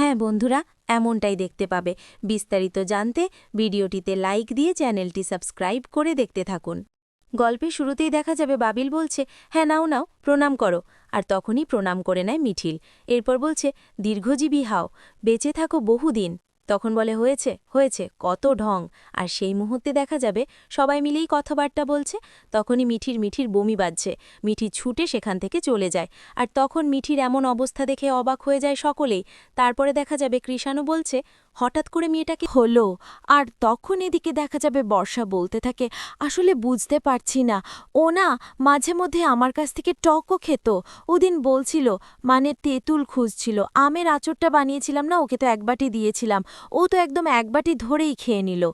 হ্যাঁ বন্ধুরা, এমনটাই দেখতে পাবে। বিস্তারিত জানতে ভিডিওটিতে লাইক দিয়ে চ্যানেলটি সাবস্ক্রাইব করে দেখতে থাকুন। গল্পের শুরুতেই দেখা যাবে বাবিল বলছে হ্যাঁ নাও নাও, প্রণাম করো। আর তখনই প্রণাম করে নেয় মিঠিল। এরপর বলছে, দীর্ঘজীবী হাও, বেঁচে থাকো বহুদিন। তখন বলে, হয়েছে হয়েছে, কত ঢং। আর সেই মুহূর্তে দেখা যাবে সবাই মিলেই কথাবার্তা বলছে, তখনই মিঠির মিঠির বমি বাজছে, মিঠি ছুটে সেখান থেকে চলে যায়। আর তখন মিঠির এমন অবস্থা দেখে অবাক হয়ে যায় সকলেই। তারপরে দেখা যাবে কৃষাণু বলছে হঠাৎ করে মেয়েটাকে হলো, আর তখন এদিকে দেখা যাবে বর্ষা বলতে থাকে, আসলে বুঝতে পারছি না। ও না মাঝে মধ্যে আমার কাছ থেকে টকও খেত। ওদিন বলছিল মানে তেঁতুল খুঁজছিল। আমের আচরটা বানিয়েছিলাম না, ওকে তো একবাটি দিয়েছিলাম। ও তো একদম একবাটি ধরেই খেয়ে নিল।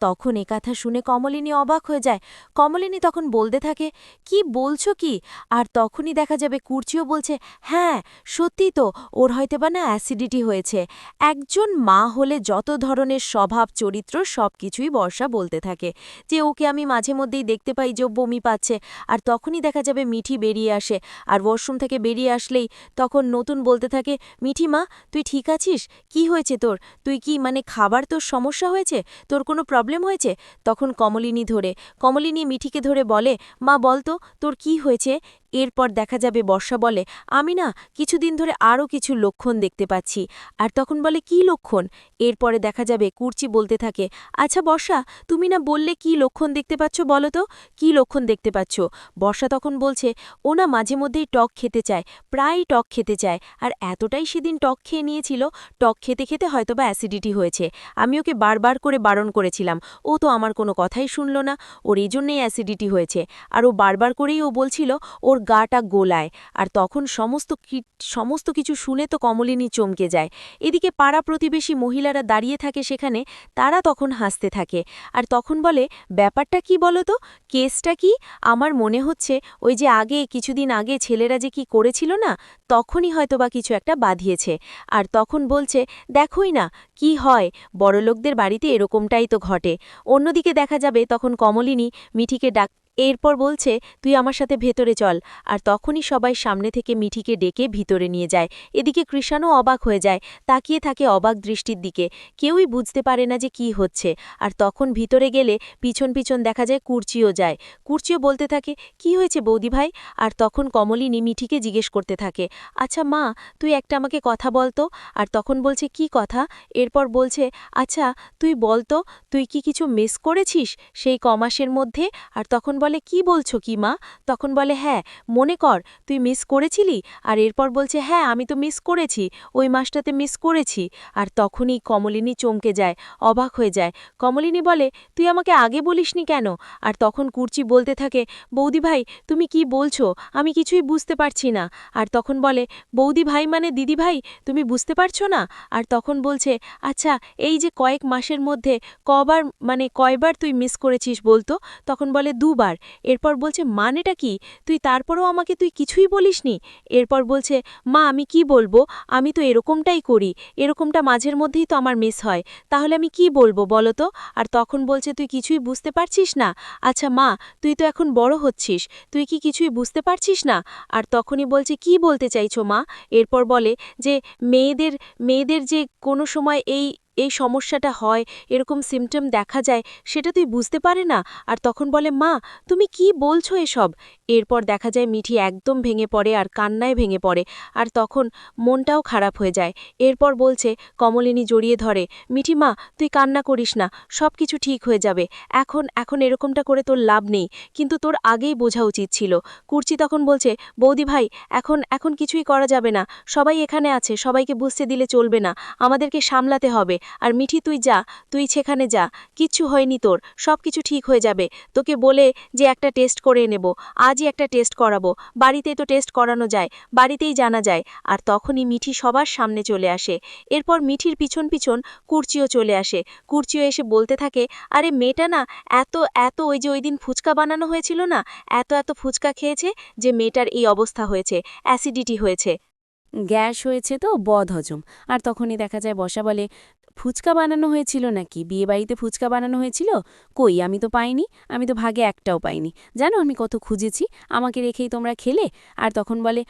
তখন এ কথা শুনে কমলিনী অবাক হয়ে যায়। কমলিনী তখন বলতে থাকে, কি বলছো কি? আর তখনই দেখা যাবে কুর্চিও বলছে হ্যাঁ সত্যি তো, ওর হয়তো বা না অ্যাসিডিটি হয়েছে। একজন মা হলে যত ধরনের স্বভাব, চরিত্র সব কিছুই বর্ষা বলতে থাকে। যে ওকে আমি মাঝে মধ্যেই দেখতে পাই যে বমি পাচ্ছে, আর তখনই দেখা যাবে মিঠি বেরিয়ে আসে। আর ওয়াশরুম থেকে বেরিয়ে আসলেই তখন নতুন বলতে থাকে, মিঠি মা, তুই ঠিক আছিস? কি হয়েছে তোর? তুই কি মানে খাবার তোর সমস্যা হয়েছে? তোর কোনো প্রবলেম হয়েছে? তখন কমলিনী ধরে কমলিনী মিঠিকে ধরে বলে মা বলতো তোর কি হয়েছে? এরপর দেখা যাবে বর্ষা বলে, আমি না কিছুদিন ধরে আরও কিছু লক্ষণ দেখতে পাচ্ছি। আর তখন বলে, কি লক্ষণ? এরপরে দেখা যাবে কুর্চি বলতে থাকে আচ্ছা বর্ষা, তুমি না বললে কি লক্ষণ দেখতে পাচ্ছ বলো তো? কী লক্ষণ দেখতে পাচ্ছ? বর্ষা তখন বলছে, ও না মাঝে মধ্যেই টক খেতে চায়, প্রায়ই টক খেতে চায়, আর এতটাই সেদিন টক খেয়ে নিয়েছিল, টক খেতে খেতে হয়তোবা অ্যাসিডিটি হয়েছে। আমি ওকে বারবার করে বারণ করেছিলাম, ও তো আমার কোনো কথাই শুনল না, ওর এই জন্যেই অ্যাসিডিটি হয়েছে। আর ও বারবার করেই ও বলছিল, ওর গাটা গোলায়, আর তখন সমস্ত সমস্ত কিছু শুনে তো কমলিনী চমকে যায়। এদিকে পাড়া প্রতিবেশী মহিলারা দাঁড়িয়ে থাকে সেখানে, তারা তখন হাসতে থাকে। আর তখন বলে, ব্যাপারটা কি বলো তো? কেসটা কি? আমার মনে হচ্ছে ওই যে আগে, কিছুদিন আগে ছেলেরা যে কি করেছিল না, তখনই হয়তোবা কিছু একটা বাঁধিয়েছে। আর তখন বলছে, দেখোই না, কি হয়? বড়লোকদের বাড়িতে এরকমটাই তো ঘটে। অন্যদিকে দেখা যাবে তখন কমলিনী মিঠিকে ডাক এরপর বলছে, তুই আমার সাথে ভেতরে চল। আর তখনই সবাই সামনে থেকে মিঠিকে ডেকে ভিতরে নিয়ে যায়। এদিকে কৃষাণও অবাক হয়ে যায়, তাকিয়ে থাকে অবাক দৃষ্টির দিকে। কেউই বুঝতে পারে না যে কি হচ্ছে। আর তখন ভিতরে গেলে পিছন পিছন দেখা যায় কুর্চিও যায়। কুর্চিও বলতে থাকে, কি হয়েছে বৌদি ভাই? আর তখন কমলিনী মিঠিকে জিজ্ঞেস করতে থাকে আচ্ছা মা, তুই একটা আমাকে কথা বলতো আর তখন বলছে, কি কথা? এরপর বলছে আচ্ছা তুই বলতো তুই কি কিছু মিস করেছিস সেই কমাসের মধ্যে? আর তখন বলে কি বলছো কি মা? তখন বলে হ্যাঁ মনে কর, তুই মিস করেছিলি? আর এরপর বলছে হ্যাঁ আমি তো মিস করেছি, ওই মাসটাতে মিস করেছি। আর তখনই কমলিনী চমকে যায়, অবাক হয়ে যায়। কমলিনী বলে, তুই আমাকে আগে বলিসনি কেন? আর তখন কুর্চি বলতে থাকে, বৌদি ভাই, তুমি কি বলছো? আমি কিছুই বুঝতে পারছি না। আর তখন বলে, বৌদি ভাই মানে দিদি ভাই? তুমি বুঝতে পারছ না? আর তখন বলছে আচ্ছা এই যে কয়েক মাসের মধ্যে কবার মানে কয়বার তুই মিস করেছিস বলতো? তখন বলে, দুবার। এরপর বলছে, মানেটা কি? তুই তারপরও আমাকে তুই কিছুই বলিসনি? এরপর বলছে, মা, আমি কি বলব? আমি তো এরকমটাই করি। এরকমটা মাঝের মধ্যেই তো আমার মিস হয়। তাহলে আমি কি বলব বলো তো? আর তখন বলছে, তুই কিছুই বুঝতে পারছিস না? আচ্ছা মা, তুই তো এখন বড় হচ্ছিস। তুই কি কিছুই বুঝতে পারছিস না? আর তখনই বলছে, কি বলতে চাইছো মা? এরপর বলে যে, মেয়েদের মেয়েদের যে কোনো সময় এই এই সমস্যাটা হয়, এরকম সিমটম দেখা যায়, সেটা তুই বুঝতে পারে না? আর তখন বলে, মা, তুমি কি বলছো এসব? এরপর দেখা যায় মিঠি একদম ভেঙে পড়ে আর কান্নায় ভেঙে পড়ে, আর তখন মনটাও খারাপ হয়ে যায়। এরপর বলছে, কমলিনী জড়িয়ে ধরে, মিঠি মা, তুই কান্না করিস না সব কিছু ঠিক হয়ে যাবে। এখন এখন এরকমটা করে তোর লাভ নেই। কিন্তু তোর আগেই বোঝা উচিত ছিল। কুর্চি তখন বলছে, বৌদি ভাই, এখন এখন কিছুই করা যাবে না। সবাই এখানে আছে, সবাইকে বুঝতে দিলে চলবে না। আমাদেরকে সামলাতে হবে। আর মিঠি, তুই যা, তুই সেখানে যা, কিচ্ছু হয়নি তোর সব কিছু ঠিক হয়ে যাবে। তোকে বলে যে একটা টেস্ট করে নেব, আজই একটা টেস্ট করাবো। বাড়িতেই তো টেস্ট করানো যায়, বাড়িতেই জানা যায়। আর তখনই মিঠি সবার সামনে চলে আসে। এরপর মিঠির পিছন পিছন কুর্চিও চলে আসে। কুর্চিও এসে বলতে থাকে, আরে মেয়েটা না, এত এত ওই যে ওই দিন ফুচকা বানানো হয়েছিল না, এত এত ফুচকা খেয়েছে যে মেয়েটার এই অবস্থা হয়েছে, অ্যাসিডিটি হয়েছে। গ্যাস হয়েছে তো বদ হজম আর তখনই দেখা যায় বসা বলে ফুচকা বানানো হয়েছিল নাকি? বিয়ে বাড়িতে ফুচকা বানানো হয়েছিল? কই, আমি তো পাইনি, আমি তো ভাগে একটাও পাইনি। জানো আমি কত খুঁজেছি, আমাকে রেখেই তোমরা খেলে? আর তখন বলে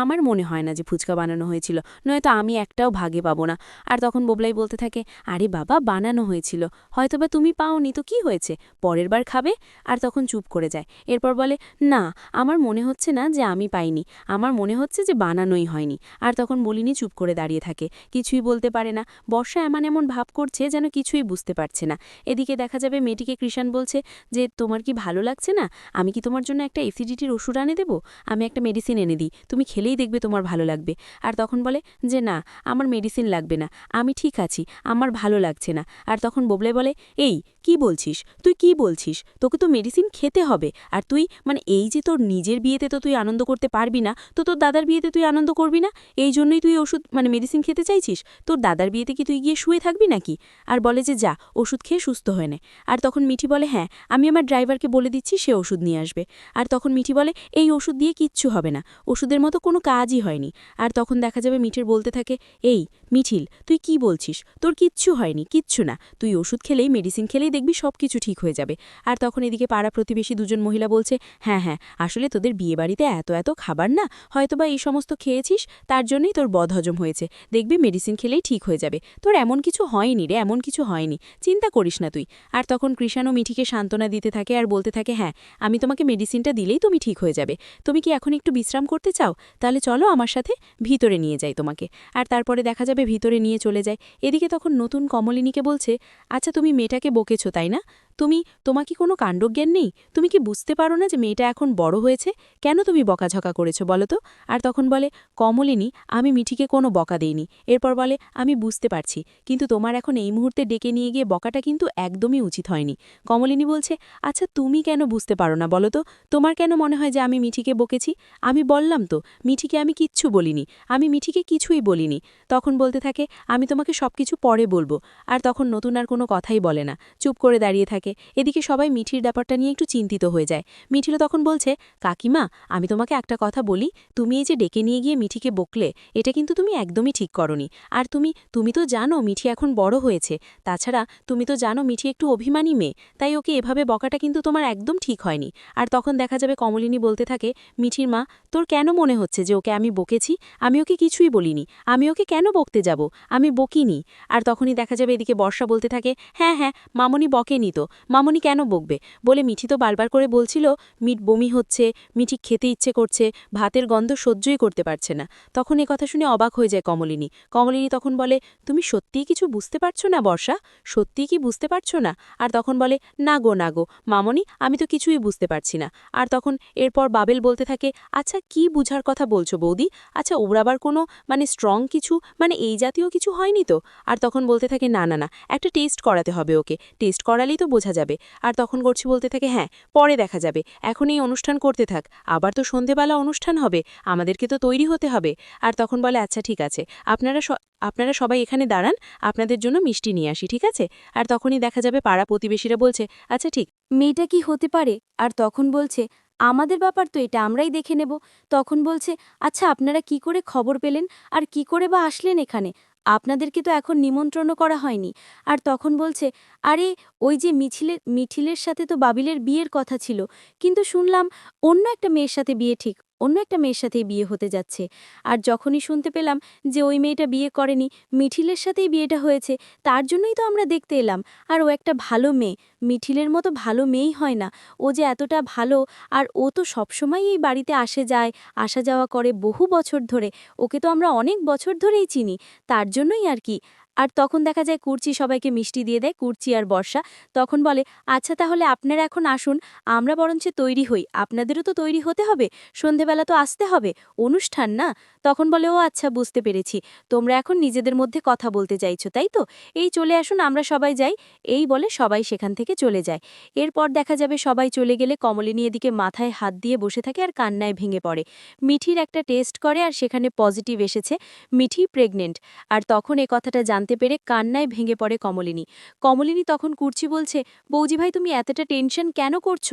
আমার মনে হয় না যে ফুচকা বানানো হয়েছিল, নয়তো আমি একটাও ভাগে পাবো না। আর তখন বোবলাই বলতে থাকে, আরে বাবা, বানানো হয়েছিল, হয়তোবা তুমি পাওনি, তো কি হয়েছে? পরের বার খাবে? আর তখন চুপ করে যায়। এরপর বলে, না, আমার মনে হচ্ছে না যে আমি পাইনি, আমার মনে হচ্ছে যে বানানোই হয়নি। আর তখন বলিনি চুপ করে দাঁড়িয়ে থাকে, কিছুই বলতে পারে না। বর্ষা এমন এমন ভাব করছে যেন কিছুই বুঝতে পারছে না। এদিকে দেখা যাবে মেয়েটিকে কৃষাণ বলছে যে, তোমার কি ভালো লাগছে না? আমি কি তোমার জন্য একটা এসিডিটির ওষুধ আনে দেবো? আমি একটা মেডিসিন এনে দিই। তুমি খেলেই দেখবে তোমার ভালো লাগবে। আর তখন বলে যে, না, আমার মেডিসিন লাগবে না। আমি ঠিক আছি। আমার ভালো লাগছে না। আর তখন ববলে বলে, এই, কি বলছিস? তুই কি বলছিস? তোকে তো মেডিসিন খেতে হবে। আর তুই মানে এই যে তোর নিজের বিয়েতে তো তুই আনন্দ করতে পারবি না, তো তোর দাদার বিয়েতে তুই আনন্দ করবি না? এই জন্যই তুই ওষুধ মানে মেডিসিন খেতে চাইছিস? তোর দাদার বিয়েতে কি তুই গিয়ে শুয়ে থাকবি নাকি? আর বলে যে, যা, ওষুধ খেয়ে সুস্থ হয়ে নে। আর তখন মিঠি বলে হ্যাঁ আমি আমার ড্রাইভারকে বলে দিচ্ছি, সে ওষুধ নিয়ে আসবে। আর তখন মিঠি বলে, এই ওষুধ দিয়ে কিচ্ছু হবে না, ওষুধের মতো কোনো কাজই হয়নি। আর তখন দেখা যাবে মিঠির বলতে থাকে, এই, মিঠিল, তুই কি বলছিস? তোর কিচ্ছু হয়নি, কিচ্ছু না। তুই ওষুধ খেলেই, মেডিসিন খেলেই দেখবি সব কিছু ঠিক হয়ে যাবে। আর তখন এদিকে পাড়া প্রতিবেশী দুজন মহিলা বলছে হ্যাঁ হ্যাঁ আসলে তোদের বিয়েবাড়িতে এত এত খাবার না, হয়তোবা এই সমস্ত খেয়েছিস, তার জন্যই তোর বদহজম হয়েছে। দেখবি, মেডিসিন খেলেই ঠিক হয়ে যাবে। তোর এমন কিছু হয়নি রে, এমন কিছু হয়নি। চিন্তা করিস না তুই। আর তখন কৃষাণ ও মিঠিকে সান্ত্বনা দিতে থাকে আর বলতে থাকে হ্যাঁ আমি তোমাকে মেডিসিনটা দিলেই তুমি ঠিক হয়ে যাবে। তুমি কি এখন একটু বিশ্রাম করতে চাও? তাহলে চলো আমার সাথে ভিতরে নিয়ে যাই তোমাকে। আর তারপরে দেখা যাবে ভিতরে নিয়ে চলে যায়। এদিকে তখন নতুন কমলিনীকে বলছে আচ্ছা তুমি মেয়েটাকে বকেছো, তাই না? তুমি, তোমার কি কোনো কাণ্ডজ্ঞান নেই? তুমি কি বুঝতে পারো না যে মেয়েটা এখন বড় হয়েছে? কেন তুমি বকাঝকা করেছ বলো তো? আর তখন বলে, কমলিনী, আমি মিঠিকে কোনো বকা দেইনি। এরপর বলে, আমি বুঝতে পারছি, কিন্তু তোমার এখন এই মুহূর্তে ডেকে নিয়ে গিয়ে বকাটা কিন্তু একদমই উচিত হয়নি। কমলিনী বলছে আচ্ছা তুমি কেন বুঝতে পারো না বলো তো? তোমার কেন মনে হয় যে আমি মিঠিকে বকেছি? আমি বললাম তো, মিঠিকে আমি কিচ্ছু বলিনি, আমি মিঠিকে কিছুই বলিনি। তখন বলতে থাকে, আমি তোমাকে সবকিছু পরে বলব। আর তখন নতুন আর কোনো কথাই বলে না। চুপ করে দাঁড়িয়ে থাকে এদিকে সবাই মিঠির ব্যাপারটা নিয়ে একটু চিন্তিত হয়ে যায়। মিঠিরও তখন বলছে, কাকিমা, আমি তোমাকে একটা কথা বলি। তুমি এই যে ডেকে নিয়ে গিয়ে মিঠিকে বকলে, এটা কিন্তু তুমি একদমই ঠিক করনি। আর তুমি তুমি তো জানো মিঠি এখন বড় হয়েছে। তাছাড়া তুমি তো জানো মিঠি একটু অভিমানী মেয়ে। তাই ওকে এভাবে বকাটা কিন্তু তোমার একদম ঠিক হয়নি। আর তখন দেখা যাবে কমলিনী বলতে থাকে, মিঠির মা, তোর কেন মনে হচ্ছে যে ওকে আমি বকেছি? আমি ওকে কিছুই বলিনি। আমি ওকে কেন বকতে যাব? আমি বকিনি। আর তখনই দেখা যাবে এদিকে বর্ষা বলতে থাকে হ্যাঁ হ্যাঁ মামনি বকেনি তো। মামনি কেন বকবে? বলে মিঠি তো বারবার করে বলছিল, মিট বমি হচ্ছে, মিঠি খেতে ইচ্ছে করছে, ভাতের গন্ধ সহ্যই করতে পারছে না। তখন এ কথা শুনে অবাক হয়ে যায় কমলিনী। কমলিনী তখন বলে, তুমি সত্যিই কিছু বুঝতে পারছ না বর্ষা? সত্যিই কি বুঝতে পারছ না? আর তখন বলে, না গো না গো, মামনি, আমি তো কিছুই বুঝতে পারছি না। আর তখন এরপর বাবেল বলতে থাকে আচ্ছা কি বুঝার কথা বলছো বৌদি? আচ্ছা ওর আবার কোনো মানে স্ট্রং কিছু মানে এই জাতীয় কিছু হয়নি তো? আর তখন বলতে থাকে, না না না, একটা টেস্ট করাতে হবে ওকে। টেস্ট করালেই তো বোঝা যাবে। আর তখন করছি বলতে থাকে হ্যাঁ পরে দেখা যাবে। এখন এই অনুষ্ঠান করতে থাক। আবার তো সন্ধেবেলা অনুষ্ঠান হবে। আমাদেরকে তো তৈরি হতে হবে। আর তখন বলে আচ্ছা ঠিক আছে। আপনারা আপনারা সবাই এখানে দাঁড়ান। আপনাদের জন্য মিষ্টি নিয়ে আসি, ঠিক আছে? আর তখনই দেখা যাবে পাড়া প্রতিবেশীরা বলছে আচ্ছা ঠিক। মেয়েটা কি হতে পারে? আর তখন বলছে, আমাদের ব্যাপার তো এটা, আমরাই দেখে নেব। তখন বলছে আচ্ছা আপনারা কি করে খবর পেলেন? আর কি করে বা আসলেন এখানে? আপনাদেরকে তো এখন নিমন্ত্রণও করা হয়নি। আর তখন বলছে, আরে, ওই যে মিছিলের মিঠিলের সাথে তো বাবিলের বিয়ের কথা ছিল। কিন্তু শুনলাম অন্য একটা মেয়ের সাথে বিয়ে ঠিক অন্য একটা মেয়ের সাথেই বিয়ে হতে যাচ্ছে। আর যখনই শুনতে পেলাম যে ওই মেয়েটা বিয়ে করেনি, মিঠিলের সাথেই বিয়েটা হয়েছে, তার জন্যই তো আমরা দেখতে এলাম। আর ও একটা ভালো মেয়ে, মিঠিলের মতো ভালো মেয়েই হয় না। ও যে এতটা ভালো, আর ও তো সবসময় এই বাড়িতে আসে যায়, আসা যাওয়া করে বহু বছর ধরে। ওকে তো আমরা অনেক বছর ধরেই চিনি, তার জন্যই আর কি। আর তখন দেখা যায় কুর্চি সবাইকে মিষ্টি দিয়ে দেয়, কুর্চি আর বর্ষা। তখন বলে আচ্ছা তাহলে আপনারা এখন আসুন, আমরা বরঞ্চ তৈরি হই। আপনাদেরও তো তৈরি হতে হবে, সন্ধেবেলা তো আসতে হবে, অনুষ্ঠান না? তখন বলে, ও আচ্ছা বুঝতে পেরেছি। তোমরা এখন নিজেদের মধ্যে কথা বলতে চাইছো, তাই তো? এই চলে আসুন, আমরা সবাই যাই। এই বলে সবাই সেখান থেকে চলে যায়। এরপর দেখা যাবে সবাই চলে গেলে কমলিনী এদিকে মাথায় হাত দিয়ে বসে থাকে আর কান্নায় ভেঙে পড়ে। মিঠির একটা টেস্ট করে আর সেখানে পজিটিভ এসেছে, মিঠি প্রেগনেন্ট। আর তখন এ কথাটা জানতে পেরে কান্নায় ভেঙে পড়ে কমলিনী। কমলিনী তখন কুর্চি বলছে বৌজি ভাই, তুমি এতটা টেনশন কেন করছ?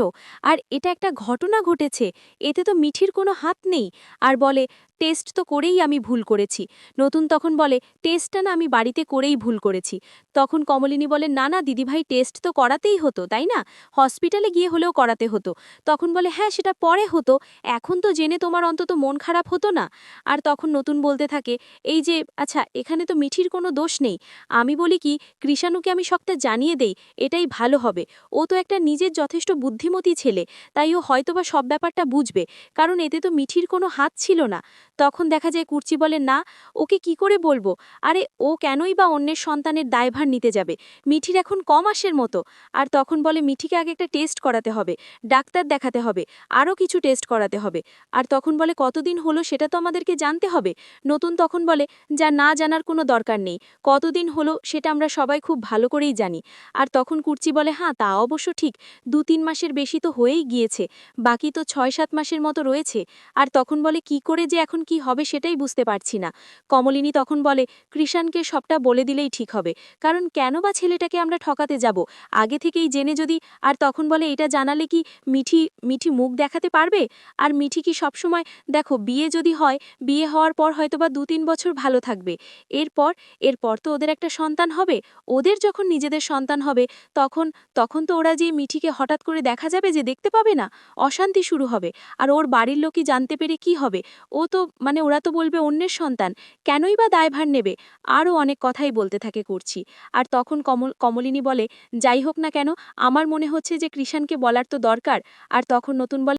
আর এটা একটা ঘটনা ঘটেছে। এতে তো মিঠির কোনো হাত নেই। আর বলে টেস্ট তো করেই আমি ভুল করেছি। নতুন তখন বলে টেস্টটা না আমি বাড়িতে করেই ভুল করেছি। তখন কমলিনী বলে, না না, দিদিভাই, টেস্ট তো করাতেই হতো, তাই না? হসপিটালে গিয়ে হলেও করাতে হতো। তখন বলে হ্যাঁ সেটা পরে হতো। এখন তো জেনে তোমার অন্তত মন খারাপ হতো না। আর তখন নতুন বলতে থাকে, এই যে আচ্ছা এখানে তো মিঠির কোনো দোষ নেই। আমি বলি কি, কৃষাণুকে আমি সবটা জানিয়ে দেই, এটাই ভালো হবে। ও তো একটা নিজের যথেষ্ট বুদ্ধিমতী ছেলে, তাই ও হয়তোবা সব ব্যাপারটা বুঝবে। কারণ এতে তো মিঠির কোনো হাত ছিল না। তখন দেখা যায় কুর্চি বলে, না, ওকে কি করে বলব? আরে, ও কেনই বা অন্যের সন্তানের দায়ভার নিতে যাবে? মিঠির এখন কম মাসের মতো। আর তখন বলে, মিঠিকে আগে একটা টেস্ট করাতে হবে, ডাক্তার দেখাতে হবে, আরও কিছু টেস্ট করাতে হবে। আর তখন বলে, কতদিন হলো সেটা তো আমাদেরকে জানতে হবে? নতুন তখন বলে, যা না জানার কোনো দরকার নেই, কতদিন হলো সেটা আমরা সবাই খুব ভালো করেই জানি। আর তখন কুর্চি বলে হ্যাঁ তা অবশ্য ঠিক দু তিন মাসের বেশি তো হয়েই গিয়েছে, বাকি তো ছয় সাত মাসের মতো রয়েছে। আর তখন বলে, কি করে যে এখন কি হবে সেটাই বুঝতে পারছি না। কমলিনী তখন বলে, কৃষাণকে সবটা বলে দিলেই ঠিক হবে। কারণ কেন বা ছেলেটাকে আমরা ঠকাতে যাব? আগে থেকেই জেনে যদি, আর তখন বলে, এটা জানালে কি মিঠি মিঠি মুখ দেখাতে পারবে? আর মিঠি কি সবসময়, দেখো, বিয়ে যদি হয়, বিয়ে হওয়ার পর হয়তোবা দু তিন বছর ভালো থাকবে। এরপর এরপর তো ওদের একটা সন্তান হবে। ওদের যখন নিজেদের সন্তান হবে, তখন তখন তো ওরা যে মিঠিকে হঠাৎ করে দেখা যাবে যে দেখতে পাবে না, অশান্তি শুরু হবে। আর ওর বাড়ির লোকই জানতে পেরে কি হবে? ও তো মানে ওরা তো বলবে অন্যের সন্তান, কেনই বা দায়ভার নেবে? আরও অনেক কথাই বলতে থাকে করছি আর তখন কমল, কমলিনী বলে, যাই হোক না কেন, আমার মনে হচ্ছে যে কৃষাণকে বলার তো দরকার। আর তখন নতুন বলে